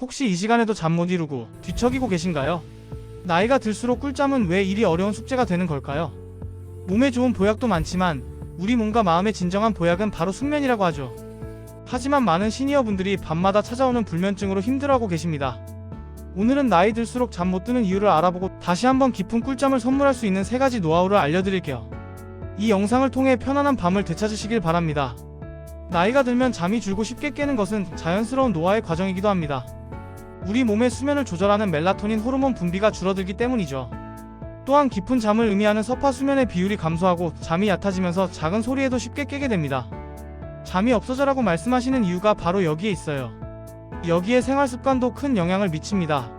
혹시 이 시간에도 잠 못 이루고 뒤척이고 계신가요? 나이가 들수록 꿀잠은 왜 이리 어려운 숙제가 되는 걸까요? 몸에 좋은 보약도 많지만 우리 몸과 마음의 진정한 보약은 바로 숙면이라고 하죠. 하지만 많은 시니어분들이 밤마다 찾아오는 불면증으로 힘들어하고 계십니다. 오늘은 나이 들수록 잠 못 드는 이유를 알아보고 다시 한번 깊은 꿀잠을 선물할 수 있는 세 가지 노하우를 알려드릴게요. 이 영상을 통해 편안한 밤을 되찾으시길 바랍니다. 나이가 들면 잠이 줄고 쉽게 깨는 것은 자연스러운 노화의 과정이기도 합니다. 우리 몸의 수면을 조절하는 멜라토닌 호르몬 분비가 줄어들기 때문이죠. 또한 깊은 잠을 의미하는 서파 수면의 비율이 감소하고 잠이 얕아지면서 작은 소리에도 쉽게 깨게 됩니다. 잠이 없어져라고 말씀하시는 이유가 바로 여기에 있어요. 여기에 생활 습관도 큰 영향을 미칩니다.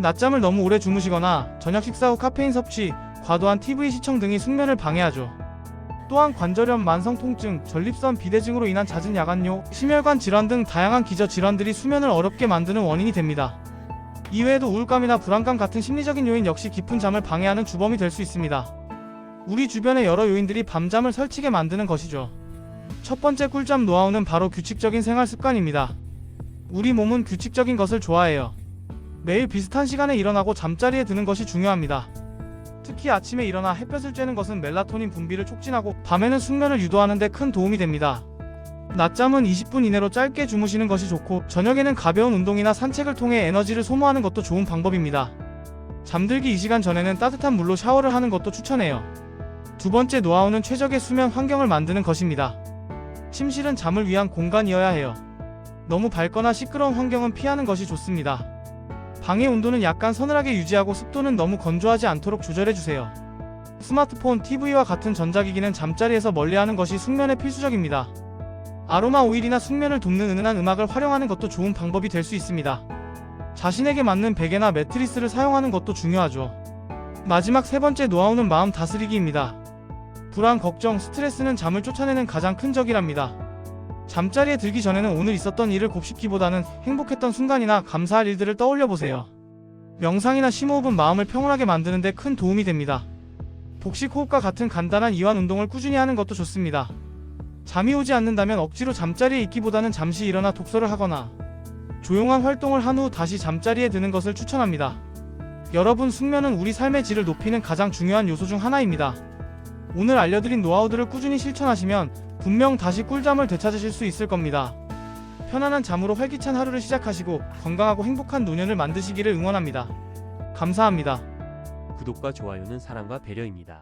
낮잠을 너무 오래 주무시거나 저녁 식사 후 카페인 섭취, 과도한 TV 시청 등이 숙면을 방해하죠. 또한 관절염, 만성 통증, 전립선 비대 증으로 인한 잦은 야간요, 심혈관 질환 등 다양한 기저 질환들이 수면을 어렵게 만드는 원인이 됩니다. 이외에도 우울감이나 불안감 같은 심리적인 요인 역시 깊은 잠을 방해하는 주범이 될 수 있습니다. 우리 주변의 여러 요인들이 밤잠을 설치게 만드는 것이죠. 첫 번째 꿀잠 노하우는 바로 규칙적인 생활 습관입니다. 우리 몸은 규칙적인 것을 좋아해요. 매일 비슷한 시간에 일어나고 잠자리에 드는 것이 중요합니다. 특히 아침에 일어나 햇볕을 쬐는 것은 멜라토닌 분비를 촉진하고 밤에는 숙면을 유도하는 데 큰 도움이 됩니다. 낮잠은 20분 이내로 짧게 주무시는 것이 좋고 저녁에는 가벼운 운동이나 산책을 통해 에너지를 소모하는 것도 좋은 방법입니다. 잠들기 2시간 전에는 따뜻한 물로 샤워를 하는 것도 추천해요. 두 번째 노하우는 최적의 수면 환경을 만드는 것입니다. 침실은 잠을 위한 공간이어야 해요. 너무 밝거나 시끄러운 환경은 피하는 것이 좋습니다. 방의 온도는 약간 서늘하게 유지하고 습도는 너무 건조하지 않도록 조절해주세요. 스마트폰, TV와 같은 전자기기는 잠자리에서 멀리하는 것이 숙면에 필수적입니다. 아로마 오일이나 숙면을 돕는 은은한 음악을 활용하는 것도 좋은 방법이 될 수 있습니다. 자신에게 맞는 베개나 매트리스를 사용하는 것도 중요하죠. 마지막 세 번째 노하우는 마음 다스리기입니다. 불안, 걱정, 스트레스는 잠을 쫓아내는 가장 큰 적이랍니다. 잠자리에 들기 전에는 오늘 있었던 일을 곱씹기보다는 행복했던 순간이나 감사할 일들을 떠올려 보세요. 명상이나 심호흡은 마음을 평온하게 만드는 데 큰 도움이 됩니다. 복식 호흡과 같은 간단한 이완 운동을 꾸준히 하는 것도 좋습니다. 잠이 오지 않는다면 억지로 잠자리에 있기보다는 잠시 일어나 독서를 하거나 조용한 활동을 한 후 다시 잠자리에 드는 것을 추천합니다. 여러분 숙면은 우리 삶의 질을 높이는 가장 중요한 요소 중 하나입니다. 오늘 알려드린 노하우들을 꾸준히 실천하시면 분명 다시 꿀잠을 되찾으실 수 있을 겁니다. 편안한 잠으로 활기찬 하루를 시작하시고 건강하고 행복한 노년을 만드시기를 응원합니다. 감사합니다. 구독과 좋아요는 사랑과 배려입니다.